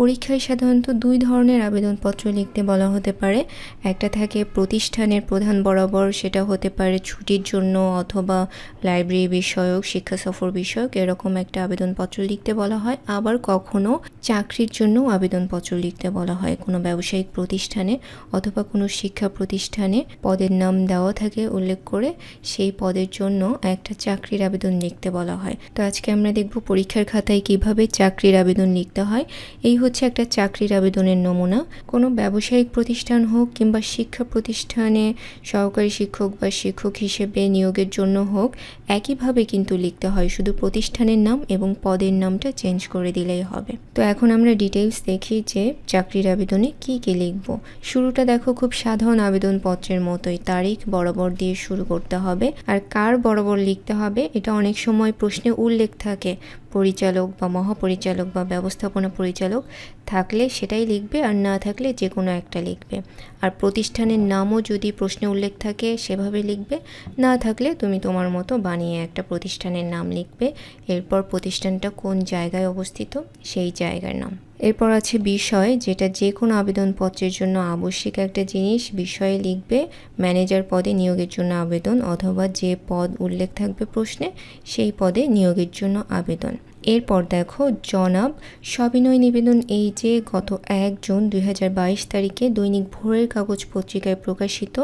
পরীক্ষায় সাধারণত দুই ধরনের আবেদনপত্র লিখতে বলা হতে পারে। একটা থাকে প্রতিষ্ঠানের প্রধান বরাবর, সেটা হতে পারে ছুটির জন্য অথবা লাইব্রেরি বিষয়ক, শিক্ষা সফর বিষয়ক, এরকম একটা আবেদনপত্র লিখতে বলা হয়। আবার কখনো চাকরির জন্য আবেদনপত্র লিখতে বলা হয় কোনো ব্যবসায়িক প্রতিষ্ঠানে অথবা কোনো শিক্ষা প্রতিষ্ঠানে। পদের নাম দেওয়া থাকে উল্লেখ করে, সেই পদের জন্য একটা চাকরির আবেদন লিখতে বলা হয়। তো আজকে আমরা দেখব পরীক্ষার খাতায় কীভাবে চাকরির আবেদন লিখতে হয়। এই হচ্ছে একটা চাকরির আবেদনের নমুনা। কোনো ব্যবসায়িক প্রতিষ্ঠান হোক কিংবা শিক্ষা প্রতিষ্ঠানে সহকারী শিক্ষক বা শিক্ষক হিসেবে নিয়োগের জন্য হোক, একইভাবে কিন্তু লিখতে হয়। শুধু প্রতিষ্ঠানের নাম এবং পদের নামটা চেঞ্জ করে দিলেই হবে। তো এখন আমরা ডিটেলস দেখি যে চাকরির আবেদনে কি কি লিখব। শুরুটা দেখো খুব সাধারণ আবেদনপত্রের মতোই। তারিখ বরাবর দিয়ে শুরু করতে হবে। আর কার বরাবর লিখতে হবে, এটা অনেক সময় প্রশ্নে উল্লেখ থাকে। পরিচালক বা মহাপরিচালক বা ব্যবস্থাপনা পরিচালক থাকলে সেটাই লিখবে আর না থাকলে যে কোনো একটা লিখবে। আর প্রতিষ্ঠানের নামও যদি প্রশ্নে উল্লেখ থাকে সেভাবে লিখবে। না থাকলে তুমি তোমার মতো বানিয়ে একটা প্রতিষ্ঠানের নাম লিখবে। এরপর প্রতিষ্ঠানটা কোন জায়গায় অবস্থিত সেই জায়গার নাম। এরপর আছে বিষয়, যেটা যে কোনো আবেদনপত্রের জন্য আবশ্যিক একটা জিনিস, বিষয়ে লিখবে ম্যানেজার পদে নিয়োগের জন্য আবেদন অথবা যে পদ উল্লেখ থাকবে প্রশ্নে, সেই পদে নিয়োগের জন্য আবেদন। এরপর দেখো, জনাব, সবিনয় নিবেদন এই যে গত এক জুন দুই হাজার বাইশ তারিখে দৈনিক ভোরের কাগজ পত্রিকায় প্রকাশিত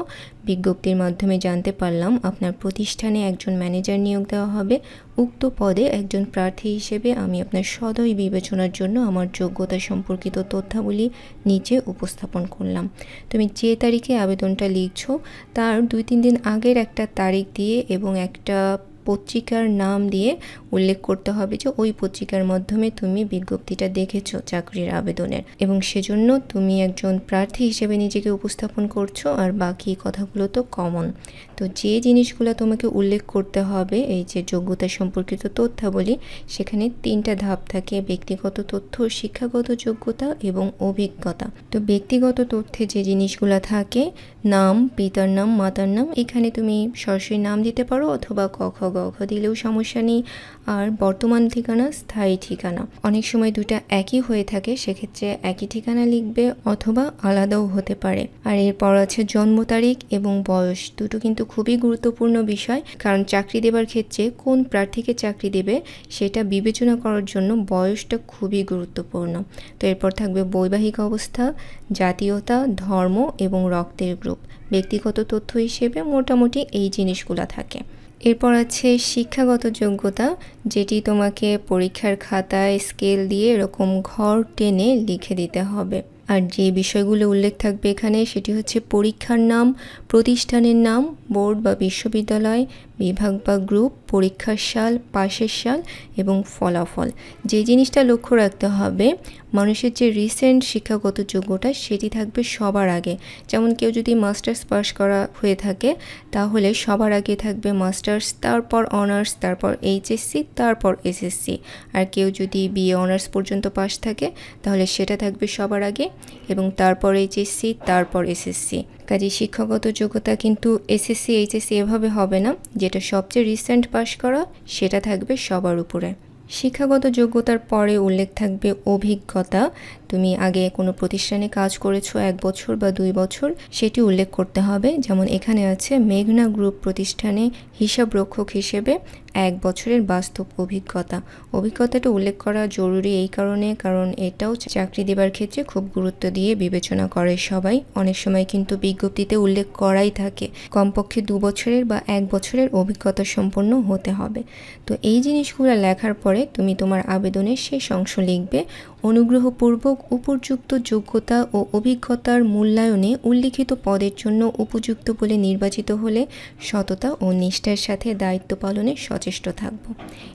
বিজ্ঞপ্তির মাধ্যমে জানতে পারলাম আপনার প্রতিষ্ঠানে একজন ম্যানেজার নিয়োগ দেওয়া হবে। উক্ত পদে একজন প্রার্থী হিসেবে আমি আপনার সদয় বিবেচনার জন্য আমার যোগ্যতা সম্পর্কিত তথ্যাবলী নিচে উপস্থাপন করলাম। তুমি যে তারিখে আবেদনটা লিখছো, তার দুই তিন দিন আগের একটা তারিখ দিয়ে এবং একটা পত্রিকার নাম দিয়ে উল্লেখ করতে হবে যে ওই পত্রিকার মাধ্যমে তুমি বিজ্ঞপ্তিটা দেখেছ চাকরির আবেদনের। এবং সেজন্য তুমি একজন প্রার্থী হিসেবে নিজেকে উপস্থাপন করছ আর বাকি কথাগুলো তো কমন তো যে জিনিসগুলো তোমাকে উল্লেখ করতে হবে, এই যে যোগ্যতা সম্পর্কিত তথ্যাবলী, সেখানে তিনটা ধাপ থাকে, ব্যক্তিগত তথ্য, শিক্ষাগত যোগ্যতা এবং অভিজ্ঞতা। তো ব্যক্তিগত তথ্যে যে জিনিসগুলো থাকে, নাম, পিতার নাম, মাতার নাম, এখানে তুমি সরাসরি নাম দিতে পারো অথবা ক, খ, গ ঘ দিলেও সমস্যা নেই, আর বর্তমান ঠিকানা স্থায়ী ঠিকানা। অনেক সময় দুটা একই হয়ে থাকে, সেক্ষেত্রে একই ঠিকানা লিখবে অথবা আলাদাও হতে পারে। আর এরপর আছে জন্ম তারিখ এবং বয়স, দুটো কিন্তু খুবই গুরুত্বপূর্ণ বিষয়। কারণ চাকরি দেবার ক্ষেত্রে কোন প্রার্থীকে চাকরি দেবে, সেটা বিবেচনা করার জন্য বয়সটা খুবই গুরুত্বপূর্ণ। তো এরপর থাকবে বৈবাহিক অবস্থা, জাতীয়তা, ধর্ম এবং রক্তের গ্রুপ। ব্যক্তিগত তথ্য হিসেবে মোটামুটি এই জিনিসগুলো থাকে। এরপর আছে শিক্ষাগত যোগ্যতা, যেটি তোমাকে পরীক্ষার খাতায় স্কেল দিয়ে এরকম ঘর টেনে লিখে দিতে হবে। আর যে বিষয়গুলো উল্লেখ থাকবে এখানে, সেটি হচ্ছে পরীক্ষার নাম, প্রতিষ্ঠানের নাম, বোর্ড বা বিশ্ববিদ্যালয় বিভাগ বা গ্রুপ, পরীক্ষার সাল, পাশের সাল এবং ফলাফল। যে জিনিসটা লক্ষ্য রাখতে হবে, মানুষের যে রিসেন্ট শিক্ষাগত যোগ্যতা সেটি থাকবে সবার আগে। যেমন কেউ যদি মাস্টার্স পাস করা হয়ে থাকে, তাহলে সবার আগে থাকবে মাস্টার্স তারপর অনার্স তারপর এইচএসসি তারপর এসএসসি আর কেউ যদি বিএ অনার্স পর্যন্ত পাস থাকে, তাহলে সেটা থাকবে সবার আগে এবং তারপর এইচএসসি তারপর এসএসসি কাজে শিক্ষাগত যোগ্যতা কিন্তু এসএসসি এইচএসসি এভাবে হবে না যেটা সবচেয়ে রিসেন্ট পাশ করা, সেটা থাকবে সবার উপরে। শিক্ষাগত যোগ্যতার পরে উল্লেখ থাকবে অভিজ্ঞতা তুমি আগে কোনো প্রতিষ্ঠানে কাজ করেছ এক বছর বা দুই বছর, সেটি উল্লেখ করতে হবে। যেমন এখানে আছে, মেঘনা গ্রুপ প্রতিষ্ঠানে হিসাব রক্ষক হিসেবে এক বছরের বাস্তব অভিজ্ঞতা। অভিজ্ঞতাটা উল্লেখ করা জরুরি এই কারণে, কারণ এটাও চাকরি দেবার ক্ষেত্রে খুব গুরুত্ব দিয়ে বিবেচনা করে সবাই। অনেক সময় কিন্তু বিজ্ঞপ্তিতে উল্লেখ করাই থাকে, কমপক্ষে দু বছরের বা এক বছরের অভিজ্ঞতা সম্পন্ন হতে হবে। তো এই জিনিসগুলো লেখার পরে তুমি তোমার আবেদনের শেষ অংশ লিখবে। অনুগ্রহপূর্বক উপযুক্ত যোগ্যতা ও অভিজ্ঞতার মূল্যায়নে উল্লিখিত পদের জন্য উপযুক্ত বলে নির্বাচিত হলে সততা ও নিষ্ঠার সাথে দায়িত্ব পালনে সচেষ্ট থাকব।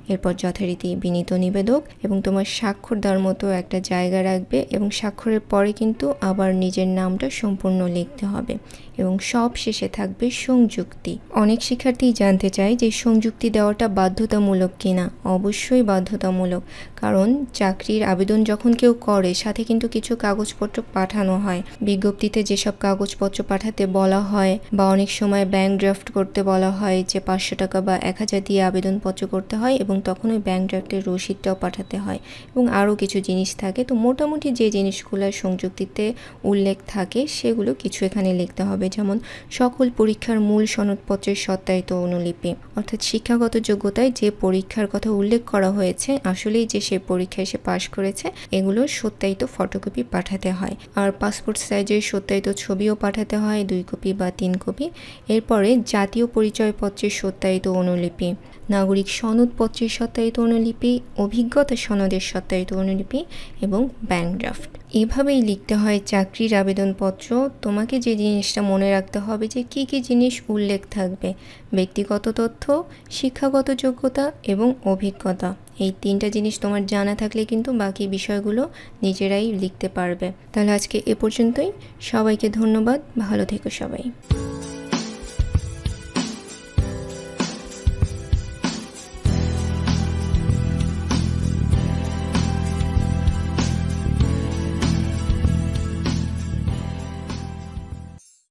এরপর যথারীতি বিনীত নিবেদক এবং তোমার স্বাক্ষর দেওয়ার মতো একটা জায়গা রাখবে এবং স্বাক্ষরের পরে কিন্তু আবার নিজের নামটা সম্পূর্ণ লিখতে হবে এবং সব শেষে থাকবে সংযুক্তি। অনেক শিক্ষার্থী জানতে চায় যে সংযুক্তি দেওয়াটা বাধ্যতামূলক কিনা। অবশ্যই বাধ্যতামূলক, কারণ চাকরির আবেদন যখন কেউ করে, সাথে কিন্তু কিছু কাগজপত্র পাঠানো হয়। বিজ্ঞপ্তিতে যেসব কাগজপত্র পাঠাতে বলা হয় বা অনেক সময় ব্যাংক ড্রাফট করতে বলা হয় যে পাঁচশো টাকা বা এক হাজার দিয়ে আবেদনপত্র করতে হয় এবং তখন ওই ব্যাংক ড্রাফটের রসিদটাও পাঠাতে হয় এবং আরও কিছু জিনিস থাকে। তো মোটামুটি যে জিনিসগুলো সংযুক্তিতে উল্লেখ থাকে, সেগুলো কিছু এখানে লিখতে হবে। যেমন, সকল পরীক্ষার মূল সনদপত্রের সত্যায়িত অনুলিপি। অর্থাৎ শিক্ষাগত যোগ্যতায় যে পরীক্ষার কথা উল্লেখ করা হয়েছে, আসলেই যে সে পরীক্ষায় সে পাশ করেছে এগুলোর সত্যায়িত ফটোকপি পাঠাতে হয়। আর পাসপোর্ট সাইজের সত্যায়িত ছবিও পাঠাতে হয়, দুই কপি বা তিন কপি। এরপরে জাতীয় পরিচয়পত্রের সত্যায়িত অনুলিপি, নাগরিক সনদপত্রের সত্যায়িত অনুলিপি, অভিজ্ঞতা সনদের সত্যায়িত অনুলিপি এবং ব্যাংক ড্রাফট এভাবেই লিখতে হয় চাকরির আবেদনপত্র। তোমাকে যে জিনিসটা মনে রাখতে হবে যে কী কী জিনিস উল্লেখ থাকবে, ব্যক্তিগত তথ্য, শিক্ষাগত যোগ্যতা এবং অভিজ্ঞতা। এই তিনটা জিনিস তোমার জানা থাকলে কিন্তু বাকি বিষয়গুলো নিজেরাই লিখতে পারবে। তাহলে আজকে এ পর্যন্তই। সবাইকে ধন্যবাদ। ভালো থেকো সবাই।